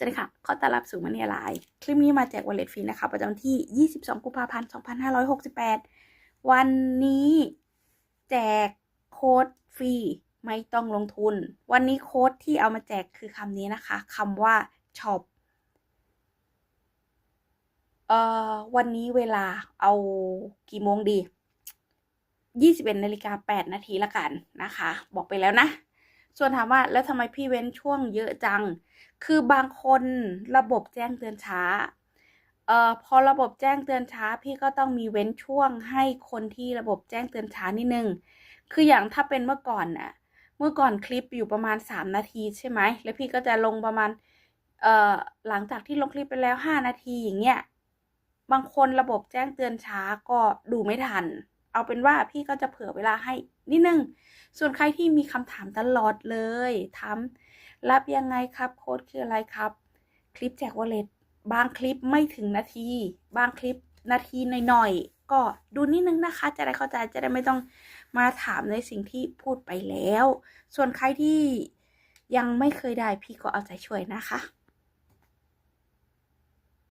สวัสดีค่ะขอต้อนรับสู่มันนี่ไลน์คลิปนี้มาแจกวอลเล็ตฟรีนะคะ ประจำที่ 22 กุมภาพันธ์ 2568 วันนี้แจกโค้ดฟรีไม่ต้องลงทุน วันนี้โค้ดที่เอามาแจกคือคำนี้นะคะคำว่าช็อปเอ่อวันนี้เวลาเอากี่โมงดี 21นาฬิกา8นาทีละกันนะคะ บอกไปแล้วนะ ส่วนถามว่าแล้วทำไมพี่เว้นช่วงเยอะจัง คือบางคนระบบแจ้งเตือนช้าเอ่อพอระบบแจ้งเตือนช้าพี่ก็ต้องมีเว้นช่วงให้คนที่ระบบแจ้งเตือนช้านิดนึง คืออย่างถ้าเป็นเมื่อก่อนน่ะ เมื่อก่อนคลิปอยู่ประมาณ 3 นาทีใช่ไหม แล้วพี่ก็จะลงประมาณ เอ่อ หลังจากที่ลงคลิปไปแล้ว 5 นาทีอย่างเงี้ย บางคนระบบแจ้งเตือนช้าก็ดูไม่ทัน เอาเป็นว่าพี่ก็จะเผื่อเวลาให้นิดนึง ส่วนใครที่มีคำถามตลอดเลยถามรับยังไงครับโค้ดคืออะไรครับ คลิปแจกวอลเล็ตบางคลิปไม่ถึงนาที บางคลิปนาทีหน่อยๆก็ดูนิดนึงนะคะ จะได้เข้าใจจะได้ไม่ต้องมาถามในสิ่งที่พูดไปแล้ว ส่วนใครที่ยังไม่เคยได้พี่ก็เอาใจช่วยนะคะ